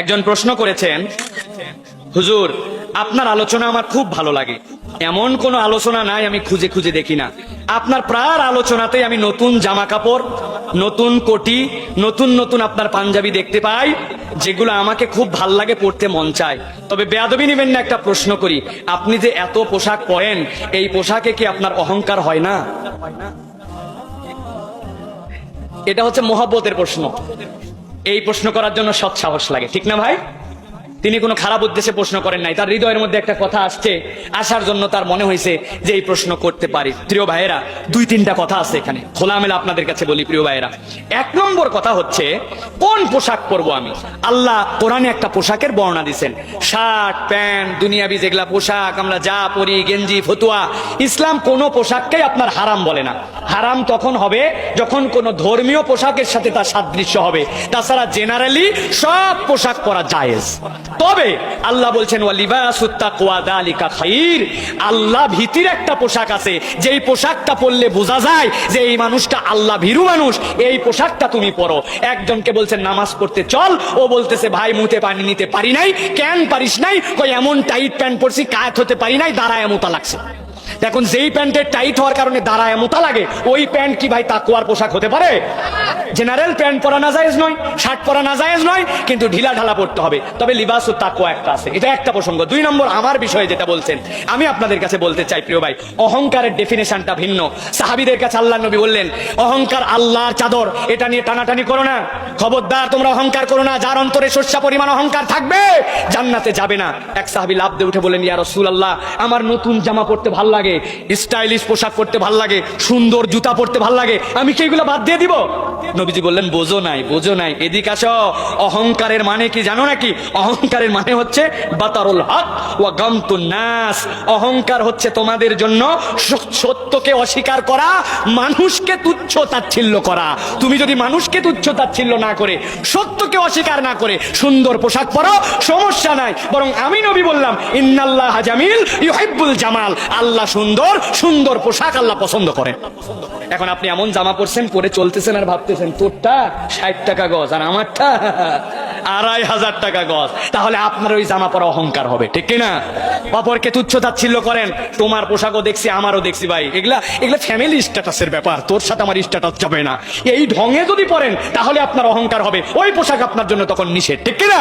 একজন প্রশ্ন করেছেন, হুজুর, আপনার আলোচনা আমার খুব ভালো লাগে। এমন কোন আলোচনা নাই আমি খুঁজে খুঁজে দেখি না। আপনার প্রায় আলোচনাতে আমি নতুন জামা কাপড় নতুন কোটি, নতুন নতুন আপনার পাঞ্জাবি দেখতে পাই, যেগুলো আমাকে খুব ভালো লাগে, পড়তে মন চায়। তবে বেয়াদবি নেবেন না একটা প্রশ্ন করি। আপনি যে এত পোশাক পরেন, এই পোশাকে কি আপনার অহংকার হয় না? এটা হচ্ছে মোহাব্বতের প্রশ্ন। এই প্রশ্ন করার জন্য সৎ সাহস লাগে ঠিক না ভাই? তিনি কোনো খারাপ উদ্দেশ্যে প্রশ্ন করেন নাই। তার হৃদয়ের মধ্যে একটা কথা আসছে। আসার জন্য তার মনে হয়েছে যে এই প্রশ্ন করতে পারি। প্রিয় ভাইয়েরা, দুই তিনটা কথা আছে এখানে। খোলামেলা আপনাদের কাছে বলি, প্রিয় ভাইয়েরা। এক নম্বর কথা হচ্ছে, কোন পোশাক পরবো আমি? আল্লাহ কোরআনে একটা পোশাকের বর্ণনা দিছেন শার্ট, প্যান্ট, দুনিয়াবি যেগুলা পোশাক, আমরা যা পরি, গেঞ্জি, ফতুয়া, ইসলাম কোনো পোশাককেই আপনার হারাম বলে না। হারাম তখন হবে যখন কোন ধর্মীয় পোশাকের সাথে তার সাদৃশ্য হবে। তাছাড়া জেনারেলি সব পোশাক পরা জায়েজ। তবে আল্লাহ বলছেন আল্লাহ ভীতির একটা পোশাক আছে, যেই পোশাকটা পরলে বোঝা যায় যে এই মানুষটা আল্লাহ ভীরু মানুষ, এই পোশাকটা তুমি পরো। একজনকে বলছেন, নামাজ পড়তে চল। ও বলতেছে, ভাই, মুতে পানি নিতে পারি নাই, কেন পারিস নাই? কই এমন টাইট প্যান্ট পরছি কায়াত হতে পারি নাই, দাঁড়ায় মোতা লাগছে। এখন যেই প্যান্টের টাইট হওয়ার কারণে দাঁড়ায় মোতা লাগে, ওই প্যান্ট কি ভাই তাকুয়ার পোশাক হতে পারে? জেনারেল প্যান্ট পরা না জায়েজ নয় শার্ট পরা না জায়েজ নয়, কিন্তু ঢিলা ঢালা পড়তে হবে। তবে লিবাস ও তাকুয়া একটা আছে। এটা একটা প্রসঙ্গ। দুই নম্বর, আমার বিষয়ে যেটা বলছেন, আমি আপনাদের কাছে বলতে চাই, প্রিয় ভাই, অহংকারের ডেফিনেশনটা ভিন্ন। সাহাবিদের কাছে আল্লাহ নবী বললেন, অহংকার আল্লাহর চাদর, এটা নিয়ে টানাটানি করো না। খবরদার, তোমরা অহংকার করো না। যার অন্তরে শস্যা পরিমাণ অহংকার থাকবে, জান্নাতে যাবে না। এক সাহাবি লাভ দিয়ে উঠে বলেন ইয়া রাসূলুল্লাহ, আমার নতুন জামা পরতে ভালো লাগে স্টাইলিশ পোশাক পরতে ভালো লাগে, সুন্দর জুতা পরতে ভালো লাগে, আমি কি এগুলো বাদ দিয়ে দিব? নবীজি বললেন, বোঝো নাই বোঝো নাই, এদিক আসো। অহংকারের মানে কি জানো নাকি? অহংকারের মানে হচ্ছে বাতারুল হক গামতুন নাস। অহংকার হচ্ছে তোমাদের জন্য সত্যকে অস্বীকার করা, মানুষকে তুচ্ছ তাচ্ছিল্য করা। তুমি যদি মানুষকে তুচ্ছ তাচ্ছিল্য না করে, সত্যকে অস্বীকার না করে, সুন্দর পোশাক পরো, সমস্যা নাই। বরং আমি নবী বললাম, ইন্নাল্লাহ জামিল ইউহিব্বুল জামাল। আল্লাহ সুন্দর সুন্দর পোশাক আল্লাহ পছন্দ করে এখন আপনি এমন জামা পরছেন, পরে চলতেছেন আর ভাবতেছেন তোরটা ষাট টাকা গজ আর আমারটা আড়াই হাজার টাকা গজ। তাহলে আপনার ওই জামা পরা অহংকার হবে, ঠিক কি না অপরকে তুচ্ছ তাচ্ছিল্য করেন, তোমার পোশাকও দেখছি, আমারও দেখছি ভাই। এগুলা এগুলা ফ্যামিলি স্ট্যাটাসের ব্যাপার, তোর সাথে আমার স্ট্যাটাস যাবে না। এই ঢঙে যদি পড়েন, তাহলে আপনার অহংকার হবে। ওই পোশাক আপনার জন্য তখন নিষেধ, ঠিক কি না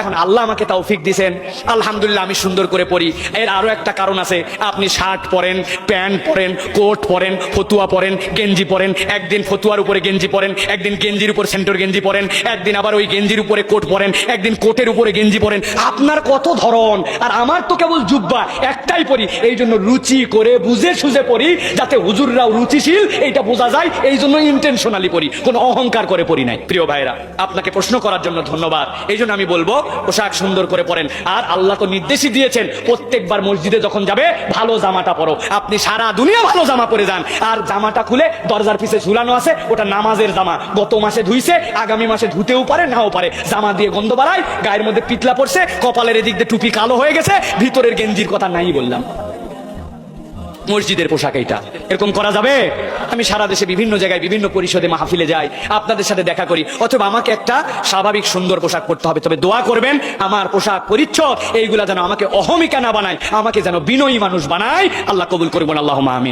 এখন আল্লাহ আমাকে তৌফিক দিছেন। আলহামদুলিল্লাহ, আমি সুন্দর করে পরি এর আরও একটা কারণ আছে, আপনি শার্ট পরেন, প্যান্ট পরেন, কোট পরেন, ফতুয়া পরেন, গেঞ্জি পরেন, একদিন ফতুয়ার উপরে গেঞ্জি পরেন, একদিন গেঞ্জির উপর সেন্টর গেঞ্জি পরেন, একদিন আবার ওই গেঞ্জির উপরে কোট পরেন, একদিন কোটের উপরে গেঞ্জি পরেন। আপনার কত ধরন? আর আমার তো কেবল জুব্বা, একটাই পরি। এই জন্য রুচি করে বুঝে সুঝে পড়ি যাতে হুজুররাও রুচিশীল, এইটা বোঝা যায়, এই জন্য ইন্টেনশনালি পড়ি কোনো অহংকার করে পড়ি নাই। প্রিয় ভাইরা আপনাকে প্রশ্ন করার জন্য ধন্যবাদ। এই জন্য আমি বলব, পোশাক সুন্দর করে পরেন। আর আল্লাহ তো নির্দেশই দিয়েছেন, প্রত্যেকবার মসজিদে যখন যাবে, ভালো জামাটা পরো। আপনি সারা দুনিয়া ভালো জামা পরে যান। আর জামাটা খুলে দরজার পিছে ঝুলানো আছে, ওটা নামাজের জামা। গত মাসে ধুইছে, আগামী মাসে ধুতেও পারে, নাও পারে। জামা দিয়ে গন্ধ বাড়ায়, গায়ের মধ্যে পিতলা পড়ছে, কপালের এদিক দিয়ে টুপি কালো হয়ে গেছে, ভিতরের গেঞ্জির কথা নাই বললাম। মসজিদের পোশাক এইটা। এরকম করা যাবে? আমি সারা দেশে বিভিন্ন জায়গায় বিভিন্ন পরিষদে মাহফিলে যাই, আপনাদের সাথে দেখা করি। অথবা আমাকে একটা স্বাভাবিক সুন্দর পোশাক পরতে হবে। তবে দোয়া করবেন, আমার পোশাক পরিচ্ছদ, এইগুলা যেন আমাকে অহমিকা না বানায়, আমাকে যেন বিনয়ী মানুষ বানায়। আল্লাহ কবুল করবেন আল্লাহ আমি